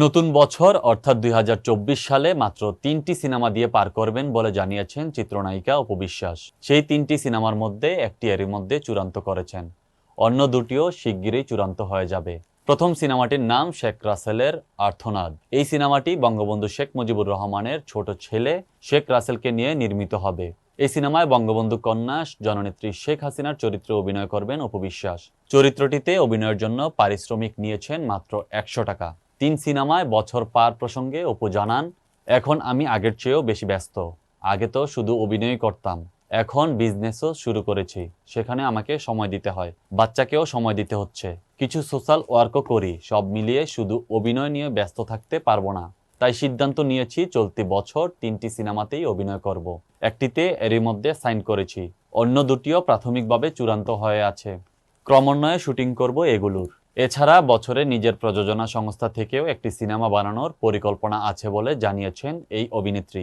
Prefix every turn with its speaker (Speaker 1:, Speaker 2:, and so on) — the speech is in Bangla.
Speaker 1: নতুন বছর, অর্থাৎ দুই হাজার চব্বিশ সালে মাত্র তিনটি সিনেমা দিয়ে পার করবেন বলে জানিয়েছেন চিত্রনায়িকা অপবিশ্বাস সেই তিনটি সিনেমার মধ্যে একটি এরই মধ্যে চূড়ান্ত করেছেন। অন্য দুটিও শিগগিরই চূড়ান্ত হয়ে যাবে। প্রথম সিনেমাটির নাম শেখ রাসেলের আর্থনাদ। এই সিনেমাটি বঙ্গবন্ধু শেখ মুজিবুর রহমানের ছোট ছেলে শেখ রাসেলকে নিয়ে নির্মিত হবে। এই সিনেমায় বঙ্গবন্ধু কন্যা জননেত্রী শেখ হাসিনার চরিত্রে অভিনয় করবেন অপবিশ্বাস চরিত্রটিতে অভিনয়ের জন্য পারিশ্রমিক নিয়েছেন মাত্র একশো টাকা। তিন সিনেমায় বছর পার প্রসঙ্গে অপু জানান, এখন আমি আগের চেয়েও বেশি ব্যস্ত। আগে তো শুধু অভিনয় করতাম। এখন বিজনেসও শুরু করেছি। সেখানে আমাকে সময় দিতে হয়। বাচ্চাকেও সময় দিতে হচ্ছে। কিছু সোশ্যাল ওয়ার্কও করি। সব মিলিয়ে শুধু অভিনয় নিয়ে ব্যস্ত থাকতে পারব না। তাই সিদ্ধান্ত নিয়েছি চলতি বছর তিনটি সিনেমাতেই অভিনয় করব। একটিতে এরই মধ্যে সাইন করেছি। অন্য দুটিও প্রাথমিকভাবে চূড়ান্ত হয়ে আছে। ক্রমান্বয়ে শুটিং করব এগুলোর। এছাড়া বছরে নিজের প্রযোজনা সংস্থা থেকেও একটি সিনেমা বানানোর পরিকল্পনা আছে বলে জানিয়েছেন এই অভিনেত্রী।